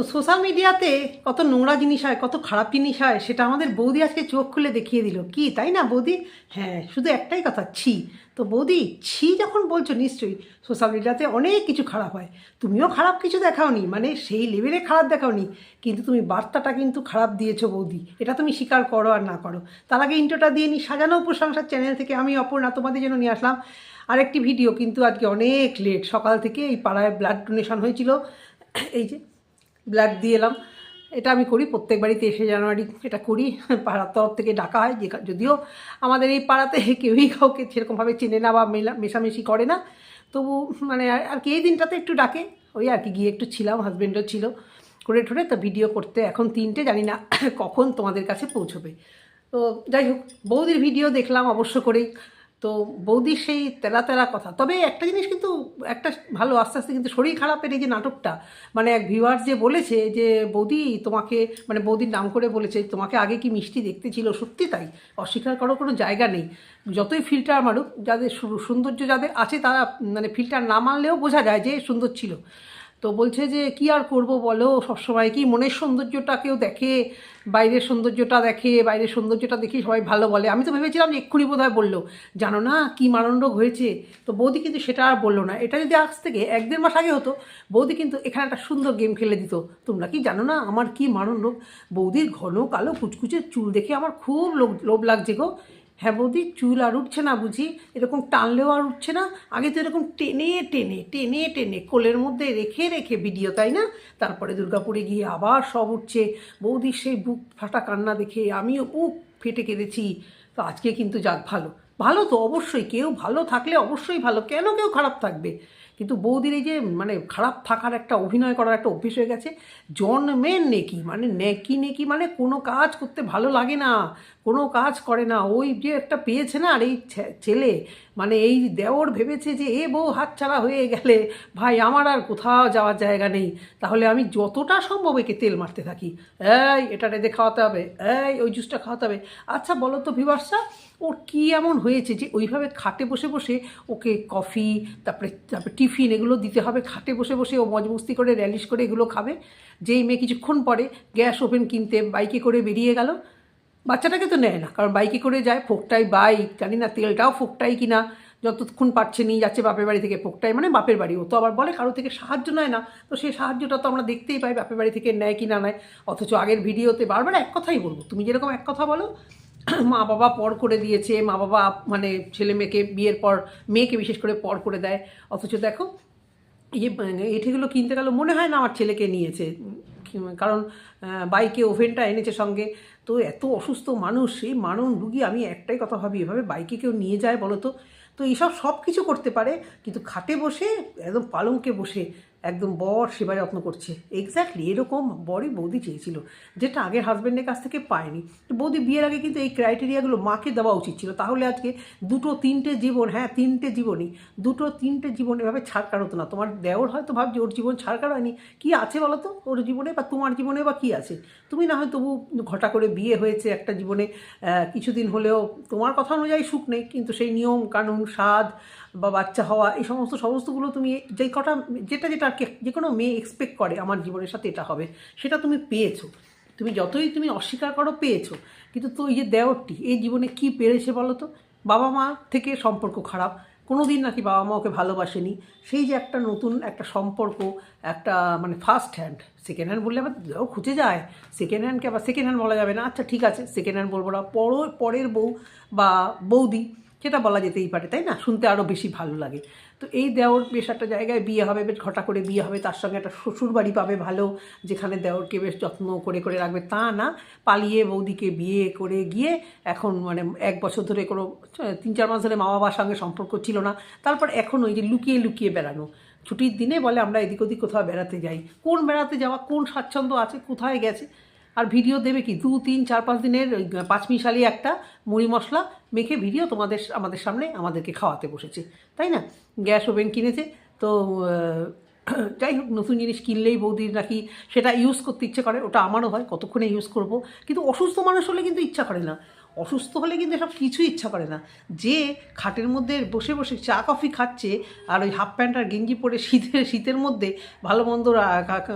Social মিডিয়াতে কত নোংরা জিনিস হয়, কত খারাপ জিনিস হয়, সেটা আমাদের বৌদি আজকে চোখ খুলে দেখিয়ে দিল। কি, তাই না বৌদি? হ্যাঁ শুধু একটাই কথা, ছি। তো বৌদি, ছি যখন বলছো নিশ্চয়ই সোশ্যাল মিডিয়াতে অনেক কিছু খারাপ হয়। তুমিও খারাপ কিছু দেখাওনি মানে সেই লেভেলে খারাপ দেখাওনি, কিন্তু তুমি বার্তাটা কিন্তু খারাপ দিয়েছ বৌদি। এটা তুমি স্বীকার করো আর না করো। তার আগে ইন্টোটা দিয়ে নি, সাজানো প্রশংসার চ্যানেল থেকে আমি অপর্ণা তোমাদের জন্য নিয়ে আসলাম। আরেকটি ভিডিও কিন্তু আজকে অনেক লেট সকাল থেকে এই পাড়ায় ব্লাড ডোনেশন হয়েছিল। এই যে ব্লাড দিয়ে এলাম। এটা আমি করি, প্রত্যেক বাড়িতে এসে জানুয়ারি এটা করি, পাড়ার তরফ থেকে ডাকা হয়, যে যদিও আমাদের এই পাড়াতে কেউই কাউকে সেরকমভাবে চেনে না বা মেলা মেশামেশি করে না। তবু মানে আর- আর কি এই দিনটাতে একটু ডাকে, ওই আর কি, গিয়ে একটু ছিলাম হাজব্যান্ডও ছিল। করে ঠোরে তো ভিডিও করতে, এখন তিনটে, জানি না কখন তোমাদের কাছে পৌঁছবে। তো যাই হোক, বৌদির ভিডিও দেখলাম অবশ্য করেই। তো বৌদির সেই তেলা তেলা কথা। তবে একটা জিনিস কিন্তু একটা ভালো, আস্তে আস্তে কিন্তু শরীর খারাপের এই যে নাটকটা মানে এক ভিউয়ার যে বলেছে যে, বৌদি, তোমাকে মানে বৌদির নাম করে বলেছে, তোমাকে আগে কি মিষ্টি দেখতে ছিল? সত্যি তাই? অস্বীকার করার কোনো জায়গা নেই। যতই ফিল্টার মারুক, যাদের সৌন্দর্য যাদের আছে, তারা মানে ফিল্টার না মানলেও বোঝা যায় যে সুন্দর ছিল। তো বলছে যে, কি আর করব বলো? সবসময় কি মনের সৌন্দর্যটা কেউ দেখে, বাইরের সৌন্দর্যটা দেখে, বাইরের সৌন্দর্যটা দেখে সবাই ভালো বলে। আমি তো ভেবেছিলাম এক্ষুনি বোধহয় বলল। জানো না, কি মারণ হয়েছে? তো বৌদি কিন্তু সেটা আর বলল না। এটা যদি আজ থেকে এক দেড় মাস আগে হতো, বৌদি কিন্তু এখানে একটা সুন্দর গেম খেলে দিত। তোমরা কি জানো না, আমার কি মারণ বৌদির ঘন কালো কুচকুচে চুল দেখে আমার খুব লোভ লোভ লাগছে গো। হ্যাঁ বৌদি, চুল আর উঠছে না বুঝি? এরকম টানলেও আর উঠছে না? আগে তো এরকম টেনে টেনে টেনে টেনে কোলের মধ্যে রেখে রেখে ভিডিও তাই না? তারপরে দুর্গাপুরে গিয়ে আবার সব উঠছে। বৌদির সেই বুক ফাটা কান্না দেখে আমিও বুক ফেটে কেঁদেছি। তো আজকে কিন্তু যাক ভালো। ভালো তো অবশ্যই, কেউ ভালো থাকলে অবশ্যই ভালো। কেন কেউ খারাপ থাকবে? কিন্তু বৌদির এই যে মানে খারাপ থাকার একটা অভিনয় করার একটা অভ্যেস হয়ে গেছে জন্মের নেকি মানে নেকি নেকি মানে কোনো কাজ করতে ভালো লাগে না, কোনো কাজ করে না, ওই যে একটা পেয়েছে না আর এই ছেলে মানে এই দেওর ভেবেছে যে এ বউ হাতছাড়া হয়ে গেলে ভাই আমার আর কোথাও যাওয়ার জায়গা নেই, তাহলে আমি যতটা সম্ভব একে তেল মারতে থাকি। এই, এটা রেঁধে খাওয়াতে হবে, এই, ওই জুসটা খাওয়াতে হবে। আচ্ছা বলো তো ভিভার্সা ওর কী এমন হয়েছে যে ওইভাবে খাটে বসে বসে ওকে কফি, তারপরে তারপরে টিফিন এগুলো দিতে হবে। খাটে বসে বসে ও মজমস্তি করে, র্যালিশ করে এগুলো খাবে। যেই মেয়ে কিছুক্ষণ পরে গ্যাস ওভেন কিনতে বাইকে করে বেরিয়ে গেল। বাচ্চাটাকে তো নেয় না, কারণ বাইকে করে যায়, ফোকটাই বাইক, জানি না তেলটাও ফোকটাই কিনা যতক্ষণ পারছে নিয়ে যাচ্ছে বাপের বাড়ি থেকে ফোকটাই মানে বাপের বাড়ি। ও তো আবার বলে কারও থেকে সাহায্য নেয় না, তো সেই সাহায্যটা তো আমরা দেখতেই পাই বাপের বাড়ি থেকে নেয় কি না নেয়। অথচ আগের ভিডিওতে বারবার এক কথাই বলব, তুমি যেরকম এক কথা বলো মা বাবা পর করে দিয়েছে মা বাবা মানে ছেলে মেয়েকে বিয়ের পর, মেয়েকে বিশেষ করে পর করে দেয়। অথচ দেখো ইয়ে এটিগুলো কিনতে গেল, মনে হয় না আমার ছেলেকে নিয়েছে। কারণ বাইকে ওভেনটা এনেছে সঙ্গে। তো এত অসুস্থ মানুষ সেই মারণ রুগী, আমি একটাই কথা ভাবি, এভাবে বাইকে কেউ নিয়ে যায় বলো তো? তো এইসব সব কিছু করতে পারে, কিন্তু খাটে বসে, একদম পালঙ্কে বসে একদম বর সেবা যত্ন করছে। এক্স্যাক্টলি এরকম বরই বৌদি চেয়েছিল, যেটা আগের হাজব্যান্ডের কাছ থেকে পায়নি। তো বৌদি বিয়ের আগে কিন্তু এই ক্রাইটেরিয়াগুলো মাকে দেওয়া উচিত ছিল। তাহলে আজকে দুটো তিনটে জীবন হ্যাঁ তিনটে জীবনই, দুটো তিনটে জীবন এভাবে ছাড়কার হতো না। তোমার দেওর হয়তো ভাবছি ওর জীবন ছাড়কার হয়নি কী আছে বলো তো ওর জীবনে বা তোমার জীবনে বা কী আছে? তুমি না হয় তবু ঘটা করে বিয়ে হয়েছে একটা জীবনে কিছুদিন হলেও তোমার কথা অনুযায়ী সুখ নেই, কিন্তু সেই নিয়ম কানুন স্বাদ বা বাচ্চা হওয়া, এই সমস্ত, সমস্তগুলো তুমি যেই কটা, যেটা যেটা যে কোনো মেয়ে এক্সপেক্ট করে আমার জীবনের সাথে এটা হবে, সেটা তুমি পেয়েছ। তুমি যতই তুমি অস্বীকার করো পেয়েছ, কিন্তু তো এই যে দেওরটি এই জীবনে কি পেরেছে বলো তো? বাবা মা থেকে সম্পর্ক খারাপ কোনো দিন নাকি বাবা মা ওকে ভালোবাসেনি, সেই যে একটা নতুন একটা সম্পর্ক, একটা মানে ফার্স্ট হ্যান্ড সেকেন্ড হ্যান্ড বললে আবার দেও খুঁজে যায় সেকেন্ড হ্যান্ডকে আবার সেকেন্ড হ্যান্ড বলা যাবে না আচ্ছা ঠিক আছে সেকেন্ড হ্যান্ড বলব না, পর, পরের বউ বা বৌদি সেটা বলা যেতেই পারে, তাই না? শুনতে আরও বেশি ভালো লাগে। তো এই দেওর বেশ একটা জায়গায় বিয়ে হবে, বেশ ঘটা করে বিয়ে হবে, তার সঙ্গে একটা শ্বশুর বাড়ি পাবে ভালো, যেখানে দেওরকে বেশ যত্ন করে করে রাখবে। তা না, পালিয়ে বৌদিকে বিয়ে করে গিয়ে এখন মানে এক বছর ধরে কোনো, তিন চার মাস ধরে মা বাবার সঙ্গে সম্পর্ক ছিল না। তারপর এখন ওই যে লুকিয়ে লুকিয়ে বেড়ানো। ছুটির দিনে বলে আমরা এদিক ওদিক কোথাও বেড়াতে যাই। কোন বেড়াতে যাওয়া, কোন স্বাচ্ছন্দ্য আছে, কোথায় গেছে আর ভিডিও দেবে কি? দু, তিন, চার, পাঁচ দিনের ওই পাঁচমিশালি একটা মুড়ি মশলা মেখে ভিডিও তোমাদের আমাদের সামনে আমাদেরকে খাওয়াতে বসেছে। তাই না? গ্যাস ওভেন কিনেছে। তো যাই হোক, নতুন জিনিস কিনলেই বৌদির নাকি সেটা ইউজ করতে ইচ্ছে করে, ওটা আমারও হয়, কতক্ষণে ইউজ করব? কিন্তু অসুস্থ মানুষ হলে কিন্তু ইচ্ছা করে না। অসুস্থ হলে কিন্তু এসব কিছুই ইচ্ছা করে না। যে খাটের মধ্যে বসে বসে চা, কফি খাচ্ছে আর ওই হাফ প্যান্ট আর গেঞ্জি পরে শীতের শীতের মধ্যে ভালো মন্দ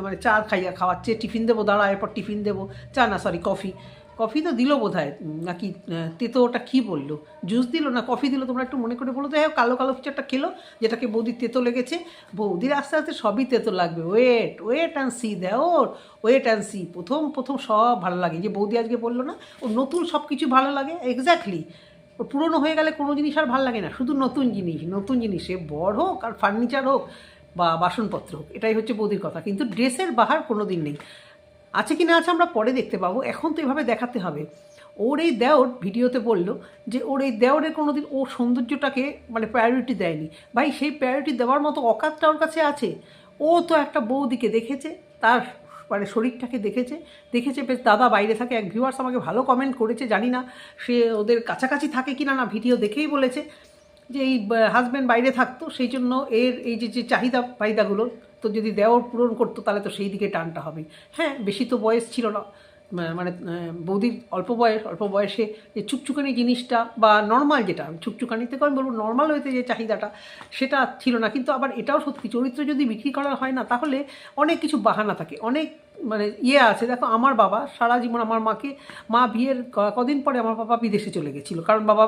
মানে চা খাইয়া খাওয়াচ্ছে, টিফিন দেবো, দাঁড়া, এরপর টিফিন দেবো, চা না সরি কফি। কফি তো দিল বোধ হয় নাকি তেতো ওটা কী বলল? জুস দিল না কফি দিল? তোমরা একটু মনে করে বলো তো। হ্যাঁ কালো কালো একটা খেলো, যেটাকে বৌদির তেতো লেগেছে। বৌদির আস্তে আস্তে সবই তেতো লাগবে। ওয়েট ওয়েট অ্যান্ড সি দেওর ওয়েট অ্যান্ড সি প্রথম প্রথম সব ভালো লাগে। যে বৌদি আজকে বলল না, ও নতুন সব কিছু ভালো লাগে। এক্স্যাক্টলি ওর পুরনো হয়ে গেলে কোনো জিনিস আর ভালো লাগে না। শুধু নতুন জিনিস নতুন জিনিস। সে বড় হোক আর ফার্নিচার হোক বা বাসনপত্র হোক, এটাই হচ্ছে বৌদির কথা। কিন্তু ড্রেসের বাহার কোনো দিন নেই। আছে কি না আছে আমরা পরে দেখতে পাবো। এখন তো এভাবে দেখাতে হবে। ওর এই দেওর ভিডিওতে বলল যে, ওর এই দেওরের কোনো দিন ওর সৌন্দর্যটাকে মানে প্রায়োরিটি দেয়নি। ভাই, সেই প্রায়োরিটি দেওয়ার মতো অকাতটা ওর কাছে আছে। ও তো একটা বৌদিকে দেখেছে, তার মানে শরীরটাকে দেখেছে দেখেছে বেশ দাদা বাইরে থাকে, এক ভিউয়ার্স আমাকে ভালো কমেন্ট করেছে, জানি না সে ওদের কাছাকাছি থাকে কি না না ভিডিও দেখেই বলেছে যে, এই হাজব্যান্ড বাইরে থাকতো, সেই জন্য এর এই যে যে চাহিদা ফাহিদাগুলো তো যদি দেওয়ার পূরণ করতো, তাহলে তো সেই দিকে টানটা হবে। হ্যাঁ বেশি তো বয়স ছিল না। মানে বৌদির অল্প বয়স, অল্প বয়সে যে চুকচুকানি জিনিসটা বা নর্মাল যেটা চুকচুকানি থেকে আমি বলব নর্মাল হইতে যে চাহিদাটা, সেটা ছিল না। কিন্তু আবার এটাও সত্যি, চরিত্র যদি বিক্রি করা হয় না, তাহলে অনেক কিছু বাহানা থাকে। অনেক মানে ইয়ে আছে। দেখো, আমার বাবা সারা জীবন আমার মাকে, মা বিয়ের কদিন পরে আমার বাবা বিদেশে চলে গেছিল। কারণ বাবা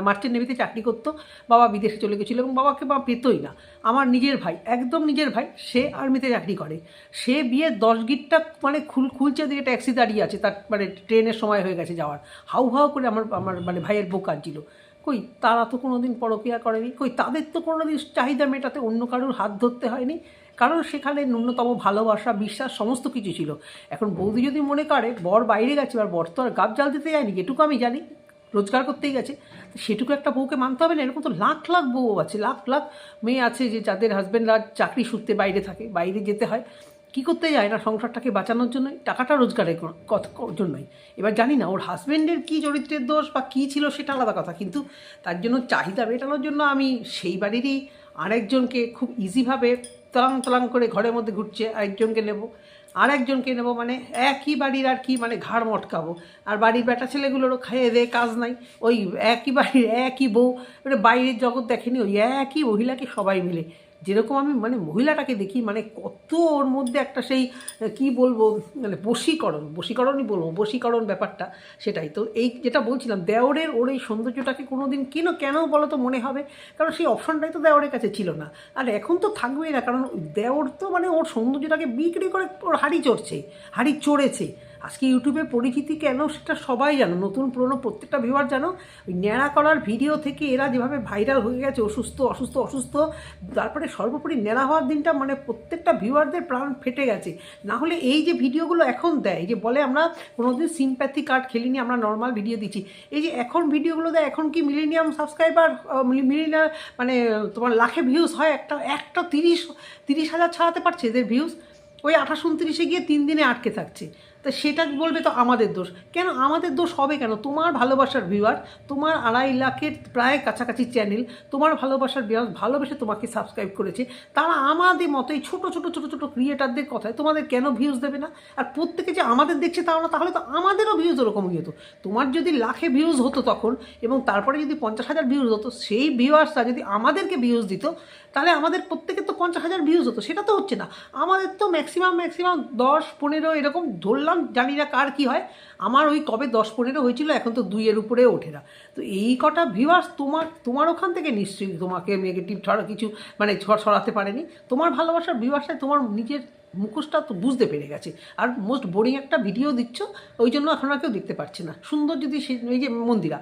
মার্চেন্ট নেভিতে চাকরি করতো, বাবা বিদেশে চলে গেছিল এবং বাবাকে বা পেতোই না। আমার নিজের ভাই, একদম নিজের ভাই, সে আর্মিতে চাকরি করে। সে বিয়ে দশ গিটটা মানে খুল, খুলছে দিকে ট্যাক্সি দাঁড়িয়ে আছে, তার মানে ট্রেনের সময় হয়ে গেছে যাওয়ার। হাউ হাউ করে আমার আমার মানে ভাইয়ের বউ কাঁদছিল কই, তারা তো কোনো দিন পরকিয়া করেনি। কই, তাদের তো কোনো দিন চাহিদা মেটাতে অন্য কারোর হাত ধরতে হয়নি। কারণ সেখানে ন্যূনতম ভালোবাসা, বিশ্বাস, সমস্ত কিছু ছিল। এখন বৌদি যদি মনে করে, বর বাইরে গেছে আর বর তো আর গাব জাল দিতে যায়নি এটুকু আমি জানি, রোজগার করতেই গেছে। সেটুকু একটা বউকে মানতে হবে না, এরকম তো লাখ লাখ বউ আছে, লাখ লাখ মেয়ে আছে যে যাদের হাজব্যান্ডরা চাকরি সূত্রে বাইরে থাকে, বাইরে যেতে হয়। কী করতে যায় না সংসারটাকে বাঁচানোর জন্যই? টাকাটা রোজগারের জন্যই। এবার জানি না, ওর হাজব্যান্ডের কী চরিত্রের দোষ বা কী ছিল সেটা আলাদা কথা। কিন্তু তার জন্য চাহিদা মেটানোর জন্য আমি সেই বাড়িরই আরেকজনকে খুব ইজিভাবে তলাং তলাং করে ঘরের মধ্যে ঘুরছে, আরেকজনকে নেব। আর একজনকে নেব মানে একই বাড়ির আর কি মানে ঘাড় মটকাবো। আর বাড়ির বেটা ছেলেগুলোরও খেয়ে দে কাজ নাই। ওই একই বাড়ির একই বউ মানে বাইরের জগৎ দেখেনি, ওই একই মহিলাকে সবাই মিলে যেরকম আমি মানে মহিলাটাকে দেখি মানে কত ওর মধ্যে একটা সেই, কি বলব মানে বশীকরণ, বশীকরণই বলব, বশীকরণ ব্যাপারটা সেটাই। তো এই যেটা বলছিলাম, দেওরের ওর এই সৌন্দর্যটাকে কোনো দিন কেন কেন বলো তো মনে হবে? কারণ সেই অপশনটাই তো দেওরের কাছে ছিল না। আর এখন তো থাকবেই না, কারণ দেওর তো মানে ওর সৌন্দর্যটাকে বিক্রি করে ওর হাড়ি চড়ছে, হাড়ি চড়েছে। আজকে ইউটিউবে পরিচিতি কেন সেটা সবাই জানো। নতুন, পুরনো প্রত্যেকটা ভিউয়ার জানো, ওই ন্যাড়া করার ভিডিও থেকে এরা যেভাবে ভাইরাল হয়ে গেছে, অসুস্থ অসুস্থ অসুস্থ, তারপরে সর্বোপরি ন্যাড়া হওয়ার দিনটা মানে প্রত্যেকটা ভিউয়ারদের প্রাণ ফেটে গেছে। না হলে এই যে ভিডিওগুলো এখন দেয় যে বলে আমরা কোনোদিন সিম্প্যাথি কার্ড খেলিনি, আমরা নর্মাল ভিডিও দিচ্ছি। এই যে এখন ভিডিওগুলো দেয়, এখন কি মিলেনিয়াম সাবস্ক্রাইবার মিলেনিয়াম মানে তোমার লাখে ভিউজ হয়, একটা একটা তিরিশ তিরিশ হাজার ছাড়াতে পারছে এদের ভিউজ ওই আঠাশ, উনত্রিশে গিয়ে তিন দিনে আটকে থাকছে। তা সেটা বলবে তো আমাদের দোষ। কেন? আমাদের দোষ হবে কেন? তোমার ভালোবাসার ভিউয়ার তোমার আড়াই লাখের প্রায় কাছাকাছি চ্যানেল তোমার ভালোবাসার ভিউয়ার ভালোবেসে তোমাকে সাবস্ক্রাইব করেছে। তারা আমাদের মতোই ছোট ছোট ছোট ছোট ক্রিয়েটারদের কথায় তোমাদের কেন ভিউজ দেবে না? আর প্রত্যেকে যে আমাদের দেখছে তাও না, তাহলে তো আমাদেরও ভিউজ ওরকমই হতো তোমার যদি লাখে ভিউজ হতো তখন, এবং তারপরে যদি পঞ্চাশ হাজার ভিউজ হতো, সেই ভিউয়ার্সরা যদি আমাদেরকে ভিউজ দিত তাহলে আমাদের প্রত্যেকের তো পঞ্চাশ হাজার ভিউজ হতো, সেটা তো হচ্ছে না। আমাদের তো ম্যাক্সিমাম ম্যাক্সিমাম দশ, পনেরো এরকম ধরলাম, জানি না কার কী হয়। আমার ওই কবে দশ, পনেরো হয়েছিল, এখন তো দুইয়ের উপরে ওঠে না। তো এই কটা ভিউয়ার্স তোমার তোমার ওখান থেকে নিশ্চয়ই তোমাকে নেগেটিভ ছড়া কিছু মানে ছড়াতে পারেনি। তোমার ভালোবাসার ভিউয়ার্সটাই তোমার নিজের মুখোশটা তো বুঝতে পেরে গেছে। আর মোস্ট বোরিং একটা ভিডিও দিচ্ছ, ওই জন্য এখন আর কেউ দেখতে পাচ্ছে না। সুন্দর যদি সে এই যে মন্দিরা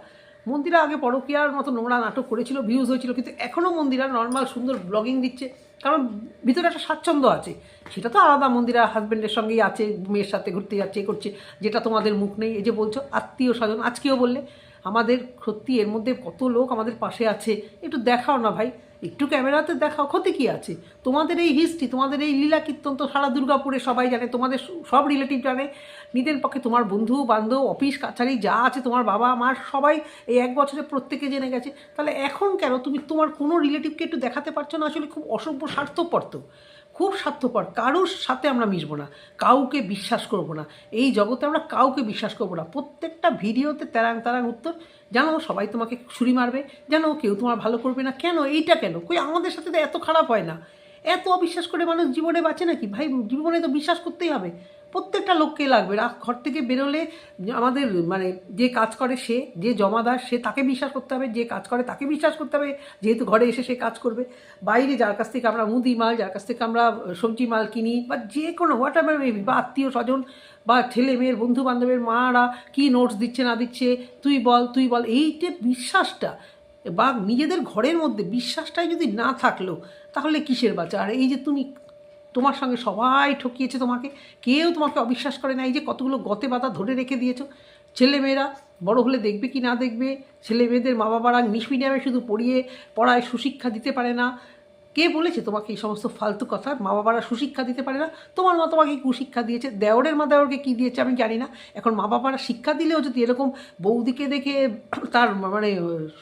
মন্দিরা আগে পরকিয়ার মতো নোংরা নাটক করেছিল ভিউজ হয়েছিল, কিন্তু এখনও মন্দিরা নর্মাল সুন্দর ব্লগিং দিচ্ছে। কারণ ভিতরে একটা স্বাচ্ছন্দ্য আছে। সেটা তো আলাদা, মন্দিরা হাজব্যান্ডের সঙ্গেই আছে, মেয়ের সাথে ঘুরতে যাচ্ছে করছে, যেটা তোমাদের মুখ নেই। এই যে বলছো, আত্মীয় স্বজন, আজকেও বললে, আমাদের সত্যি এর মধ্যে কত লোক আমাদের পাশে আছে। একটু দেখাও না ভাই। একটু ক্যামেরাতে দেখাও, ক্ষতি কি আছে? তোমাদের এই হিস্ট্রি তোমাদের এই লীলা কীর্তন তো সারা দুর্গাপুরে সবাই জানে, তোমাদের সব রিলেটিভ জানে। নিজের পক্ষে তোমার বন্ধু, বান্ধব অফিস কাছারি, যা আছে তোমার বাবা মার সবাই এই এক বছরে প্রত্যেকে জেনে গেছে। তাহলে এখন কেন? তুমি তোমার কোনো রিলেটিভকে একটু দেখাতে পারছ না? আসলে খুব অসভ্য, স্বার্থপর তো। খুব স্বার্থপর, কারোর সাথে আমরা মিশবো না, কাউকে বিশ্বাস করব না। এই জগতে আমরা কাউকে বিশ্বাস করব না। প্রত্যেকটা ভিডিওতে তেরাং তারাং উত্তর জানো সবাই তোমাকে ছুরি মারবে জানো কেউ তোমার ভালো করবে না। কেন? এইটা কেন? কই আমাদের সাথে তো এত খারাপ হয় না। এত অবিশ্বাস করে মানুষ জীবনে বাঁচে নাকি? ভাই, জীবনে তো বিশ্বাস করতেই হবে। প্রত্যেকটা লোককে লাগবে। রাত ঘর থেকে বেরোলে আমাদের মানে যে কাজ করে সে, যে জমাদার, সে তাকে বিশ্বাস করতে হবে, যে কাজ করে তাকে বিশ্বাস করতে হবে, যেহেতু ঘরে এসে সে কাজ করবে। বাইরে যার কাছ থেকে আমরা মুদি মাল, যার কাছ থেকে আমরা সবজি মাল কিনি, বা যে কোনো হোয়াট এভার মেবি বা আত্মীয় স্বজন, বা ছেলে মেয়ের বন্ধু বান্ধবের মারা কী নোটস দিচ্ছে, না দিচ্ছে, তুই বল তুই বল, এই যে বিশ্বাসটা, বা নিজেদের ঘরের মধ্যে বিশ্বাসটাই যদি না থাকল, তাহলে কিসের বাচ্চা আর এই যে তুমি তোমার সঙ্গে সবাই ঠকিয়েছে তোমাকে। কেউ তোমাকে অবিশ্বাস করে নাই যে কতগুলো গতে বাধা ধরে রেখে দিয়েছ। ছেলেমেয়েরা বড় হলে দেখবে কি না দেখবে? ছেলেমেয়েদের মা বাবারা ইংলিশ মিডিয়ামে শুধু পড়িয়ে, পড়ায় সুশিক্ষা দিতে পারে না। কে বলেছে তোমাকে এই সমস্ত ফালতু কথা? মা বাবারা সুশিক্ষা দিতে পারে না। তোমার মা তোমাকে কুশিক্ষা দিয়েছে? দেওরের মা দেওরকে কী দিয়েছে আমি জানি না। এখন মা বাবারা শিক্ষা দিলেও যদি এরকম বৌদিকে দেখে তার মানে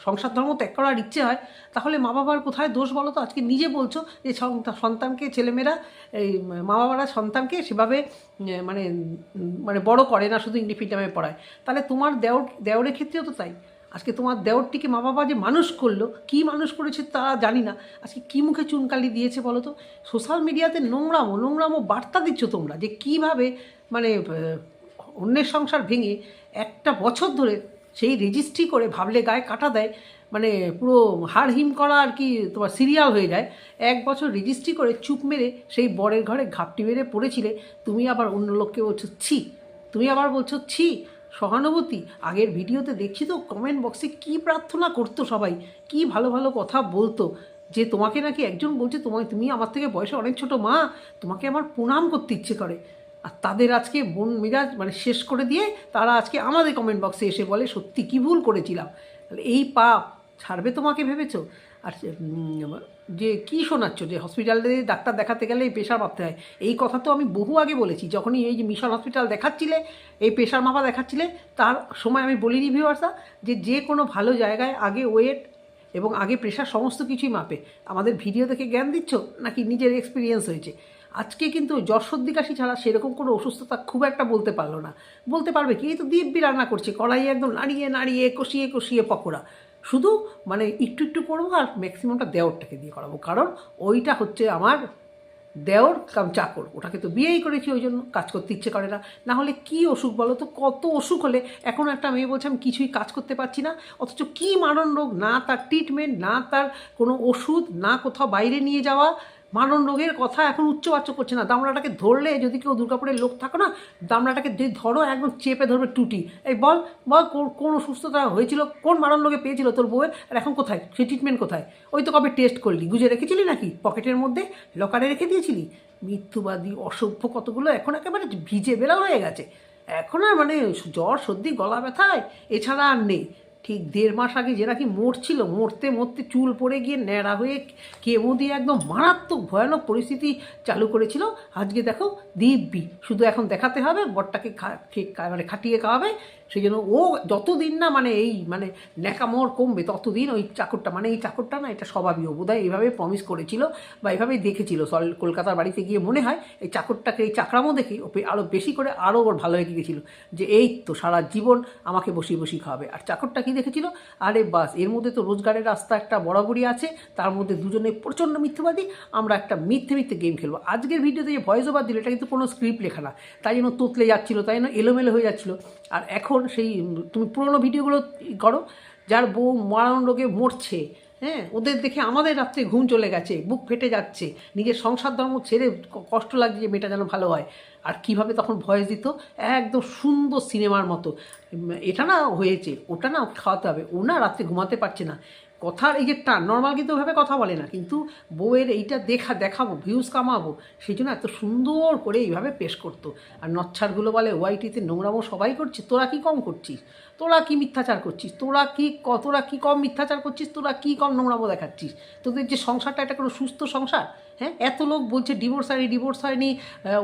সংসার ধর্ম ত্যাগ করার ইচ্ছে হয়, তাহলে মা বাবার কোথায় দোষ বলো তো? আজকে নিজে বলছো যে সন্তানকে, ছেলেমেয়েরা এই মা বাবারা সন্তানকে সেভাবে মানে মানে বড় করে না, শুধু মিডিয়ামে পড়ায়। তাহলে তোমার দেওর, দেওরের ক্ষেত্রেও তো তাই। আজকে তোমার দেওরটিকে মা বাবা যে মানুষ করল, কী মানুষ করেছে তা জানি না। আজকে কী মুখে চুনকালি দিয়েছে বলো তো? সোশ্যাল মিডিয়াতে নোংরামো নোংরামো বার্তা দিচ্ছ তোমরা যে কীভাবে মানে অন্যের সংসার ভেঙে একটা বছর ধরে সেই রেজিস্ট্রি করে ভাবলে গায়ে কাটা দেয় মানে পুরো হাড় হিম করা আর কি তোমার সিরিয়াল হয়ে যায়। এক বছর রেজিস্ট্রি করে চুপ মেরে সেই বরের ঘরে ঘাপটি মেরে পড়েছিলে। তুমি আবার অন্য লোককে বলছো, ছি। তুমি আবার বলছো, ছি। সহানুভূতি? আগের ভিডিওতে দেখছি তো কমেন্ট বক্সে কি প্রার্থনা করতো সবাই? কি ভালো ভালো কথা বলতো? যে তোমাকে নাকি একজন বলছে, তোমায়, তুমি আমার থেকে বয়সে অনেক ছোট মা, তোমাকে আমার প্রণাম করতে ইচ্ছে করে। আর তাদের আজকে বোন মিরাজ মানে শেষ করে দিয়ে তারা আজকে আমাদের কমেন্ট বক্সে এসে বলে, সত্যি কি ভুল করেছিলাম? তাহলে এই পাপ ছাড়বে তোমাকে ভেবেছো? আর যে কি শোনাচ্ছ? যে হসপিটালে ডাক্তার দেখাতে গেলে এই প্রেশার মাপতে হয়। এই কথা তো আমি বহু আগে বলেছি। যখনই এই যে মিশন হসপিটাল দেখাচ্ছিলে, এই প্রেশার মাপা দেখাচ্ছিলে, তার সময় আমি বলিনি ভিউয়ার্সা যে যে কোনো ভালো জায়গায় আগে ওয়েট এবং আগে প্রেশার সমস্ত কিছুই মাপে। আমাদের ভিডিও দেখে জ্ঞান দিচ্ছ? নাকি নিজের এক্সপিরিয়েন্স হয়েছে? আজকে কিন্তু জ্বর সর্দি কাশি ছাড়া সেরকম কোনো অসুস্থতা খুব একটা বলতে পারল না। বলতে পারবে কি? এই তো দিব্যি রান্না করছে কড়াই একদম নাড়িয়ে নাড়িয়ে কষিয়ে কষিয়ে পকোড়া। শুধু মানে একটু একটু করব আর ম্যাক্সিমামটা দেওরটাকে দিয়ে করাবো। কারণ ওইটা হচ্ছে আমার দেওর কাম চাকর। ওটাকে তো বিয়েই করেছি ওই জন্য কাজ করতে ইচ্ছে করে না। না হলে কী অসুখ বলো তো, কত অসুখ হলে এখন একটা মেয়ে বলছে, আমি কিছুই কাজ করতে পারছি না। অথচ কী মারণ রোগ না তার ট্রিটমেন্ট না তার কোনো ওষুধ, না কোথাও বাইরে নিয়ে যাওয়া। মারণ রোগের কথা এখন উচ্চবাচ্য করছে না। দামড়াটাকে ধরলে যদি কেউ দুর্গাপুরের লোক থাকো না, দামড়াটাকে যদি ধরো একদম চেপে ধরবে টুটি। এই বল বল কোন- অসুস্থতা হয়েছিল, কোন মারণ রোগে পেয়েছিল তোর বউয়ের, আর এখন কোথায়? সেই ট্রিটমেন্ট কোথায়? ওই তো কবে টেস্ট করলি? গুজে রেখেছিলি নাকি? পকেটের মধ্যে? লকারে রেখে দিয়েছিলি? মৃত্যুবাদী, অসভ্য কতগুলো এখন একেবারে ভিজে বেড়াল হয়ে গেছে। এখন আর মানে জ্বর, সর্দি, গলা ব্যথায়, এছাড়া আর নেই। ঠিক দেড় মাস আগে যে নাকি মরছিল, মরতে মরতে চুল পড়ে গিয়ে ন্যাড়া হয়ে কেমো দিয়ে একদম মারাত্মক ভয়ানক পরিস্থিতি চালু করেছিল। আজকে দেখো দিব্যি, শুধু এখন দেখাতে হবে, বরটাকে খে- মানে খাটিয়ে খাওয়াবে। সেই জন্য ও যতদিন না মানে এই মানে ন্যাকামোর কমবে, ততদিন ওই চাকরটা মানে এই চাকরটা না, এটা স্বভাবই ও বোধহয় এইভাবে প্রমিস করেছিল বা এইভাবেই দেখেছিল। সল, কলকাতার বাড়িতে গিয়ে মনে হয় এই চাকরটাকে, এই চাকরামো দেখে ও আরও বেশি করে আরও ওর ভালো হয়ে গিয়েছিল যে, এই তো সারা জীবন আমাকে বসিয়ে বসিয়ে খাওয়াবে। আর চাকরটা কি দেখেছিল। আরে বাস, এর মধ্যে তো রোজগারের রাস্তা একটা বরাবরই আছে, তার মধ্যে দুজনে প্রচণ্ড মিথ্যেবাদী, আমরা একটা মিথ্যে মিথ্যে গেম খেলব। আজকের ভিডিওতে যে ভয়েস ওভার দিল, এটা কিন্তু কোনো স্ক্রিপ্ট লেখা না। তাই জন্য তোতলে যাচ্ছিল, তাই জন্য এলোমেলো হয়ে যাচ্ছিল। আর এখন সেই তুমি পুরোনো ভিডিওগুলো করো, যার বউ মারণ রোগে মরছে। হ্যাঁ ওদের দেখে আমাদের রাত্রে ঘুম চলে গেছে, বুক ফেটে যাচ্ছে, নিজের সংসার ধর্ম ছেড়ে কষ্ট লাগছে যে মেয়েটা যেন ভালো হয়। আর কীভাবে তখন ভয়েস দিত? একদম সুন্দর সিনেমার মতো। এটা না হয়েছে, ওটা না খাওয়াতে হবে। ও না রাত্রে ঘুমাতে পারছে না। কথার এই যে টান নর্মাল কিন্তু ওইভাবে কথা বলে না, কিন্তু বউয়ের এইটা দেখা, দেখাবো ভিউজ কামাবো, সেই জন্য এত সুন্দর করে এইভাবে পেশ করতো। আর নচ্ছারগুলো বলে, ওয়াইটিতে নোংরামো সবাই করছে, তোরা কি কম করছিস? তোরা কি মিথ্যাচার করছিস? তোরা কি তোরা কি কম মিথ্যাচার করছিস? তোরা কি কম নোংরামো দেখাচ্ছিস? তোদের যে সংসারটা, এটা কোনো সুস্থ সংসার? হ্যাঁ এত লোক বলছে ডিভোর্স হয়নি ডিভোর্স হয়নি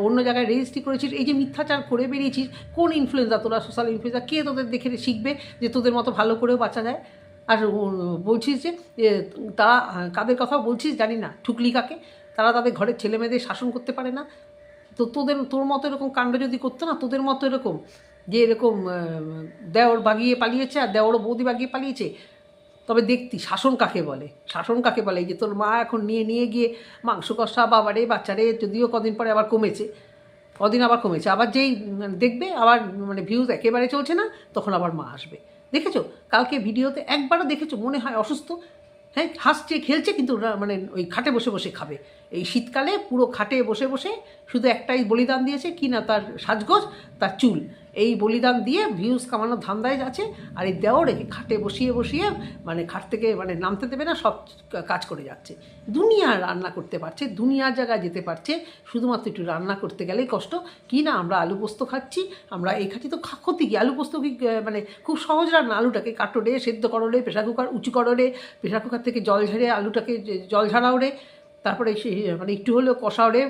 অন্য জায়গায় রেজিস্ট্রি করেছিস, এই যে মিথ্যাচার করে বেরিয়েছিস, কোন ইনফ্লুয়েন্সার তোরা সোশ্যাল ইনফ্লুয়েন্সার কে তোদের দেখে শিখবে যে তোদের মতো ভালো করেও বাঁচা যায়? আর বলছিস যে তারা কাদের কথা বলছিস জানি না ঠুকলি কাকে? তারা তাদের ঘরের ছেলে মেয়েদের শাসন করতে পারে না। তো তোদের তোর মতো এরকম কাণ্ড যদি করতো না তোদের মতো এরকম যে এরকম দেওর বাগিয়ে পালিয়েছে আর দেওরও বৌদি বাগিয়ে পালিয়েছে তবে দেখতি শাসন কাকে বলে? শাসন কাকে বলে? যে তোর মা এখন নিয়ে নিয়ে গিয়ে মাংস কষা বাবারে বাচ্চারে যদিও কদিন পরে আবার কমেছে কদিন আবার কমেছে আবার যেই উম, দেখবে আবার মানে ভিউজ একেবারে চলছে না তখন আবার মা আসবে। দেখেছ? কালকে ভিডিওতে একবারও দেখেছ, মনে হয় অসুস্থ? হ্যাঁ হাসছে, খেলছে, কিন্তু মানে ওই খাটে বসে বসে খাবে। এই শীতকালে পুরো খাটে বসে বসে শুধু একটাই বলিদান দিয়েছে, কি না তার সাজগোজ? তার চুল। এই বলিদান দিয়ে ভিউজ কামানোর ধান্দায় যাচ্ছে আর এই দেওয়ারে খাটে বসিয়ে বসিয়ে মানে খাট থেকে মানে নামতে দেবে না, সব কাজ করে যাচ্ছে। দুনিয়া রান্না করতে পারছে, দুনিয়ার জায়গায় যেতে পারছে, শুধুমাত্র একটু রান্না করতে গেলেই কষ্ট। কি না, আমরা আলু পোস্ত খাচ্ছি, আমরা এই খাচ্ছি তো ক্ষতি কি? আলু পোস্ত কি মানে খুব সহজ রান্না, আলুটাকে কাটো রে, সেদ্ধ করো রে প্রেশার কুকার উঁচু করো রে প্রেশার কুকার থেকে জল ঝেড়ে আলুটাকে জল ঝাড়াও রে, তারপরে সে মানে একটু হলেও কষাও রে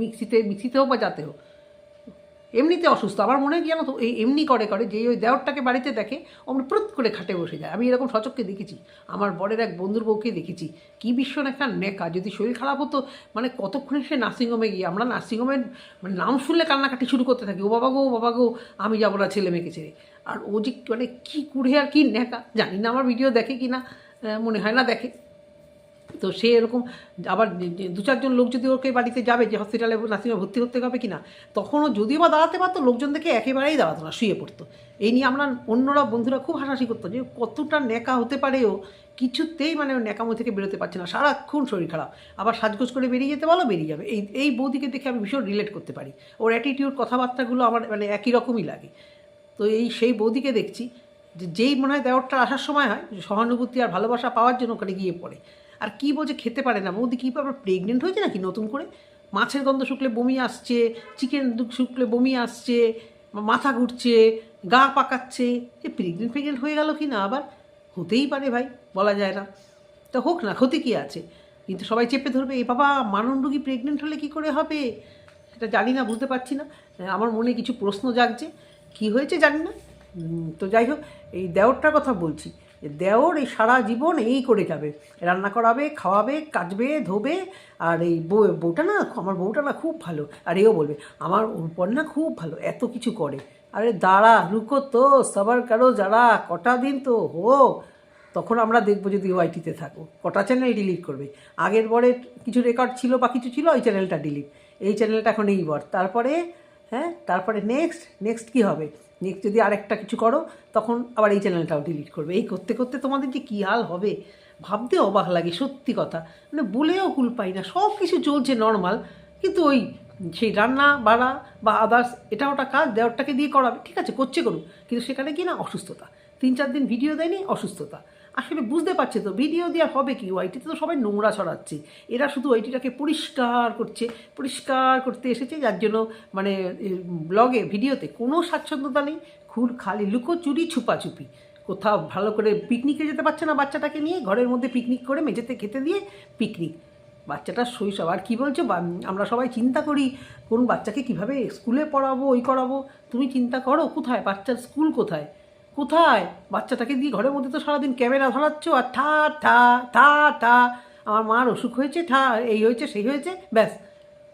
মিক্সিতে মিক্সিতে হোক বা যাতে হোক এমনিতে অসুস্থ। আমার মনে হয় কি জানো তো, এই এমনি করে করে যে ওই দেওরটাকে বাড়িতে দেখে অমনি প্রুত করে খাটে বসে যায়। আমি এরকম সচককে দেখেছি। আমার বরের এক বন্ধুর বউকে দেখেছি। কি ভীষণ একটা নেকা যদি শরীর খারাপ হতো মানে কতক্ষণে সে নার্সিংহোমে গিয়ে, আমরা নার্সিংহোমের মানে নাম শুনলে কান্নাকাটি শুরু করতে থাকি। ও বাবা গো, ও বাবা গো, আমি যাব না ছেলে মেয়েকে ছেড়ে। আর ও যে মানে কী কুড়ে আর কী নেকা জানি না আমার ভিডিও দেখে কি না মনে হয় না দেখে। তো সে এরকম আবার দু চারজন লোক যদি ওকে বাড়িতে যাবে, যে হসপিটালে নার্সিংহোমে ভর্তি করতে হবে কি না তখনও যদিও বা দাঁড়াতে পারতো লোকজন দেখে একেবারেই দাঁড়াতো না, শুয়ে পড়তো। এই নিয়ে আমরা অন্যরা বন্ধুরা খুব হাসাহাসি করতো যে, কতটা নেকা হতে পারে ও, কিছুতেই মানে ন্যাকামো থেকে বেরোতে পারছে না, সারাক্ষণ শরীর খারাপ। আবার সাজগোজ করে বেরিয়ে যেতে বলো, বেরিয়ে যাবে। এই এই বৌদিকে দেখে আমি ভীষণ রিলেট করতে পারি। ওর অ্যাটিটিউড কথাবার্তাগুলো আমার মানে একই রকমই লাগে। তো এই সেই বৌদিকে দেখছি, যে, যেই মনে হয় দেওয়ারটা আসার সময় হয়, সহানুভূতি আর ভালোবাসা পাওয়ার জন্য ওখানে গিয়ে পড়ে। আর কী বলছে খেতে পারে না? বৌদি কী আবার প্রেগনেন্ট হয়েছে নাকি নতুন করে? মাছের গন্ধ শুকলে বমি আসছে চিকেন শুকলে বমি আসছে, মাথা ঘুরছে, গা পাকাচ্ছে। এ প্রেগনেন্ট প্রেগনেন্ট হয়ে গেল কি না আবার? হতেই পারে ভাই, বলা যায় না। তা হোক না, ক্ষতি কী আছে? কিন্তু সবাই চেপে ধরবে, এ বাবা মানন রুগী প্রেগনেন্ট হলে কি করে হবে? সেটা জানি না, বুঝতে পারছি না। আমার মনে কিছু প্রশ্ন জাগছে। কি হয়েছে জানি না। তো যাই হোক, এই দেওরটার কথা বলছি। দেওর এই সারা জীবন এই করে যাবে। রান্না করাবে, খাওয়াবে কাচবে ধোবে, আর এই বউ বউটা না আমার বউটা না খুব ভালো। আর এও বলবে, আমার উপর না খুব ভালো, এত কিছু করে। আরে দাঁড়া রুকো তো, সবার কারও যারা কটা দিন তো হোক, তখন আমরা দেখব যদি ওয়াইটিতে থাকো। কটা চ্যানেল ডিলিট করবে? আগের বরে কিছু রেকর্ড ছিল বা কিছু ছিল, ওই চ্যানেলটা ডিলিট এই চ্যানেলটা এখন এই বর। তারপরে হ্যাঁ তারপরে নেক্সট নেক্সট কী হবে? নেক্সট যদি আরেকটা কিছু করো, তখন আবার এই চ্যানেলটাও ডিলিট করবে। এই করতে করতে তোমাদের যে কী হাল হবে, ভাবতে অবাক লাগে, সত্যি কথা। মানে বলেও কুল পাই না সব কিছু চলছে নর্মাল কিন্তু ওই সেই রান্না, বাড়া বা আদার্স এটা ওটা কাজ, দেওয়ারটাকে দিয়ে করাবে। ঠিক আছে, করছে করুক, কিন্তু সেখানে কি না অসুস্থতা। তিন চার দিন ভিডিও দেয়নি, অসুস্থতা। আসলে বুঝতে পারছে তো ভিডিও দেওয়ার হবে কি? ওয়াইটিতে তো সবাই নোংরা ছড়াচ্ছে। এরা শুধু ওয়াইটিটাকে পরিষ্কার করছে, পরিষ্কার করতে এসেছে যার জন্য মানে ব্লগে ভিডিওতে কোনো স্বাচ্ছন্দ্যতা নেই। খুল খালি লুকোচুরি, ছুপাছুপি। কোথাও ভালো করে পিকনিকে যেতে পারছে না বাচ্চাটাকে নিয়ে, ঘরের মধ্যে পিকনিক করে মেঝেতে খেতে দিয়ে পিকনিক বাচ্চাটার শৈশব। আর কী বলছো? আমরা সবাই চিন্তা করি, কোন বাচ্চাকে কীভাবে স্কুলে পড়াবো, ওই করাবো? তুমি চিন্তা করো, কোথায়? বাচ্চার স্কুল কোথায়? কোথায়? বাচ্চাটাকে দিয়ে ঘরের মধ্যে তো সারাদিন ক্যামেরা ধরাচ্ছ আর ঠা ঠা ঠা ঠা। আমার মার অসুখ হয়েছে, ঠা, এই হয়েছে, সেই হয়েছে, ব্যাস।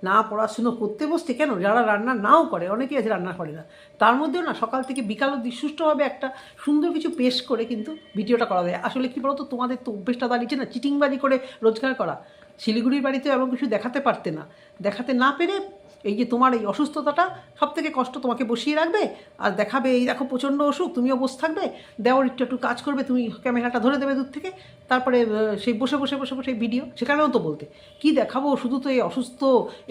না, পড়াশুনো করতে বসছে কেন? যারা রান্না নাও করে, অনেকেই আছে রান্না করে না। তার মধ্যেও না, সকাল থেকে বিকাল অব্দি সুষ্ঠুভাবে একটা সুন্দর কিছু পেশ করে কিন্তু ভিডিওটা করা যায়। আসলে কি বলতো, তোমাদের তো অভ্যেসটা দাঁড়িয়েছে না, চিটিংবাজি করে রোজগার করা। শিলিগুড়ির বাড়িতেও এমন কিছু দেখাতে পারতে না। দেখাতে না পেরে এই যে তোমার এই অসুস্থতাটা সব থেকে কষ্ট তোমাকে বসিয়ে রাখবে, আর দেখাবে এই দেখো প্রচণ্ড অসুখ, তুমিও বসে থাকবে, দেওয়ার একটু একটু কাজ করবে, তুমি ক্যামেরাটা ধরে দেবে দূর থেকে, তারপরে সেই বসে বসে বসে বসে ভিডিও সেখানেও তো বলতে, কি দেখাবো শুধু তো এই অসুস্থ,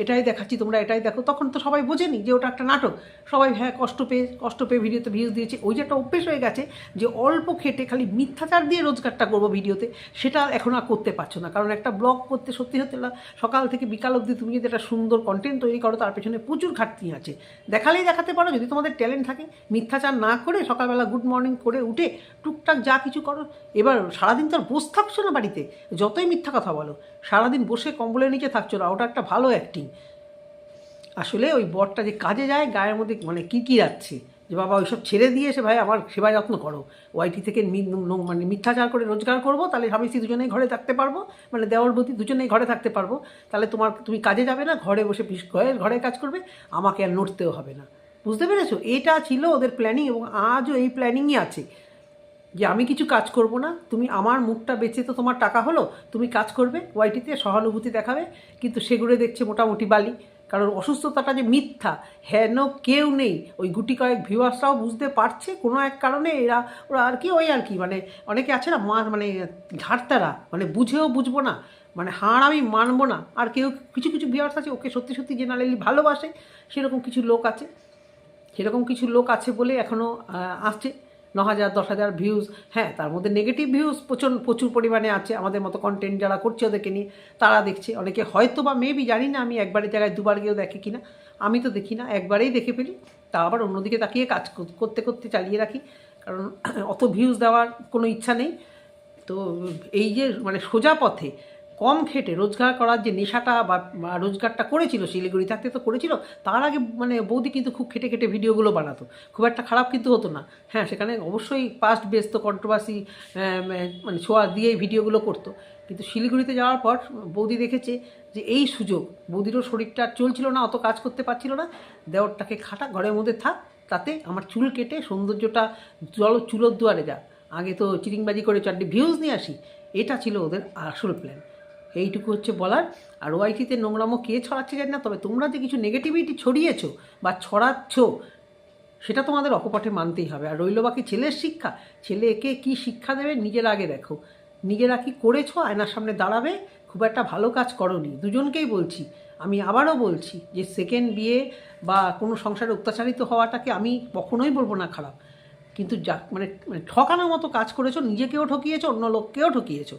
এটাই দেখাচ্ছি, তোমরা এটাই দেখো, তখন তো সবাই বোঝেনি যে ওটা একটা নাটক, সবাই হ্যাঁ কষ্ট পেয়ে কষ্ট পেয়ে ভিডিওতে ভিউজ দিয়েছে, ওই যে একটা অভ্যেস হয়ে গেছে যে অল্প খেটে খালি মিথ্যাচার দিয়ে রোজগারটা করব ভিডিওতে সেটা এখন আর করতে পারছ না, কারণ একটা ব্লগ করতে সত্যি হতে সকাল থেকে বিকাল অবধি তুমি যদি একটা সুন্দর কন্টেন্ট তৈরি করো তার পেছনে প্রচুর ঘাটতি আছে। দেখালেই দেখাতে পারো, যদি তোমাদের ট্যালেন্ট থাকে, মিথ্যাচার না করে সকালবেলা গুড মর্নিং করে উঠে টুকটাক যা কিছু করো। এবার সারাদিন তো আর বসে থাকছো না বাড়িতে, যতই মিথ্যা কথা বলো। সারাদিন বসে কম্বলের নিচে থাকছো না, ওটা একটা ভালো অ্যাক্টিং আসলে ওই বরটা যে কাজে যায়, গায়ের মধ্যে মানে কী কী যাচ্ছে? যে বাবা, ওইসব ছেড়ে দিয়ে এসে ভাই আমার সেবা যত্ন করো। ওয়াইটি থেকে মানে মিথ্যাচার করে রোজগার করব, তাহলে স্বামী স্ত্রী দুজনেই ঘরে থাকতে পারব মানে দেওয়ার বতি দুজনেই ঘরে থাকতে পারব। তাহলে তোমার, তুমি কাজে যাবে না, ঘরে বসে পিস- ঘরে ঘরে কাজ করবে, আমাকে আর নড়তেও হবে না। বুঝতে পেরেছ? এটা ছিল ওদের প্ল্যানিং এবং আজও এই প্ল্যানিংই আছে। যে আমি কিছু কাজ করব না, তুমি আমার মুখটা বেঁচে তো তোমার টাকা হলো, তুমি কাজ করবে ওয়াইটিতে সহানুভূতি দেখাবে, কিন্তু সেগুলো দেখছে মোটামুটি বালি। কারণ অসুস্থতাটা যে মিথ্যা, হেন কেউ নেই। ওই গুটি কয়েক ভিউয়ার্সরাও বুঝতে পারছে কোনো এক কারণে এরা, ওরা আর কি ওই আর কি মানে অনেকে আছে না, মা মানে ঝাড়তারা মানে বুঝেও বুঝব না মানে হাড় আমি মানবো না। আর কেউ, কিছু কিছু ভিউয়ার্স আছে, ওকে সত্যি সত্যি জেনারেলি ভালোবাসে, সেরকম কিছু লোক আছে। সেরকম কিছু লোক আছে বলে এখনও আসছে। ন হাজার দশ হাজার ভিউজ হ্যাঁ তার মধ্যে নেগেটিভ ভিউজ প্রচুর প্রচুর পরিমাণে আছে। আমাদের মতো কন্টেন্ট যারা করছে ওদেরকে নিয়ে, তারা দেখছে। অনেকে হয়তো বা মেবি জানি না আমি একবারের জায়গায় দুবার গিয়েও দেখে কিনা। আমি তো দেখি না, একবারেই দেখে ফেলি। তা আবার অন্যদিকে তাকিয়ে কাজ করতে করতে চালিয়ে রাখি। কারণ অত ভিউজ দেওয়ার কোনো ইচ্ছা নেই। তো এই যে মানে সোজা পথে কম খেটে রোজগার করার যে নেশাটা বা রোজগারটা করেছিল, শিলিগুড়ি থাকতে তো করেছিল, তার আগে মানে বৌদি কিন্তু খুব খেটে খেটে ভিডিওগুলো বানাতো। খুব একটা খারাপ কিন্তু হতো না। হ্যাঁ সেখানে অবশ্যই পাস্ট বেস তো কন্ট্রোভার্সি মানে ছোঁয়া দিয়ে ভিডিওগুলো করতো। কিন্তু শিলিগুড়িতে যাওয়ার পর বৌদি দেখেছে যে এই সুযোগ, বৌদিরও শরীরটা চলছিল না, অত কাজ করতে পারছিল না। দেওরটাকে খাটা, ঘরের মধ্যে থাক, তাতে আমার চুল কেটে সৌন্দর্যটা জল চুলোর দুয়ারে যা। আগে তো চিরিংবাজি করে চারটি ভিউজ নিয়ে আসি, এটা ছিল ওদের আসল প্ল্যান এইটুকু হচ্ছে বলার। আর ওআইটিতে নোংরামো কে ছড়াচ্ছে জানি না, তবে তোমরা যে কিছু নেগেটিভিটি ছড়িয়েছো বা ছড়াচ্ছ, সেটা তোমাদের অকপটে মানতেই হবে। আর রইল বাকি ছেলের শিক্ষা। ছেলে একে কী শিক্ষা দেবে নিজের আগে দেখো। নিজেরা কি করেছ, আয়নার সামনে দাঁড়াবে? খুব একটা ভালো কাজ করনি। দুজনকেই বলছি। আমি আবারও বলছি যে সেকেন্ড বিয়ে বা কোনো সংসারে অত্যাচারিত হওয়াটাকে আমি কখনোই বলব না খারাপ। কিন্তু যা মানে মানে ঠকানোর মতো কাজ করেছ, নিজেকেও ঠকিয়েছো, অন্য লোককেও ঠকিয়েছো।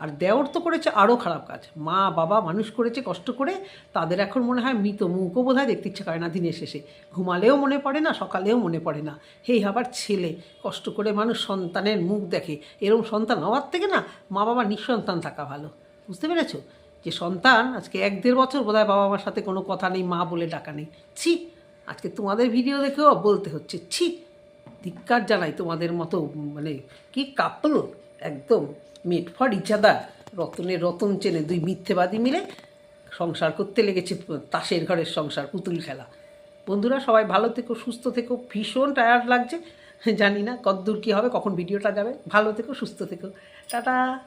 আর দেওর তো করেছে আরও খারাপ কাজ। মা, বাবা মানুষ করেছে কষ্ট করে, তাদের এখন মনে হয় মৃত মুখও বোধহয় দেখতে ইচ্ছে করে না দিনের শেষে। ঘুমালেও মনে পড়ে না, সকালেও মনে পড়ে না। হেই, আবার ছেলে, কষ্ট করে মানুষ সন্তানের মুখ দেখে। এরকম সন্তান হওয়ার থেকে না মা বাবা নিঃসন্তান থাকা ভালো। বুঝতে পেরেছ? যে সন্তান আজকে এক দেড় বছর বোধহয় বাবা, মার সাথে কোনো কথা নেই, মা বলে ডাকা নেই। ছি, আজকে তোমাদের ভিডিও দেখেও বলতে হচ্ছে। ছি, ধিক্কার জানাই তোমাদের মতো মানে কি কাপল একদম। মেট ফর ইচাদার রতনের রতন চেনে দুই মিথ্যেবাদী মিলে সংসার করতে লেগেছে তাসের ঘরের সংসার, পুতুল খেলা। বন্ধুরা, সবাই ভালো থেকো, সুস্থ থেকো। ভীষণ টায়ার্ড লাগছে। জানি না কতদূর কী হবে, কখন ভিডিওটা যাবে। ভালো থেকো, সুস্থ থেকো। টাটা।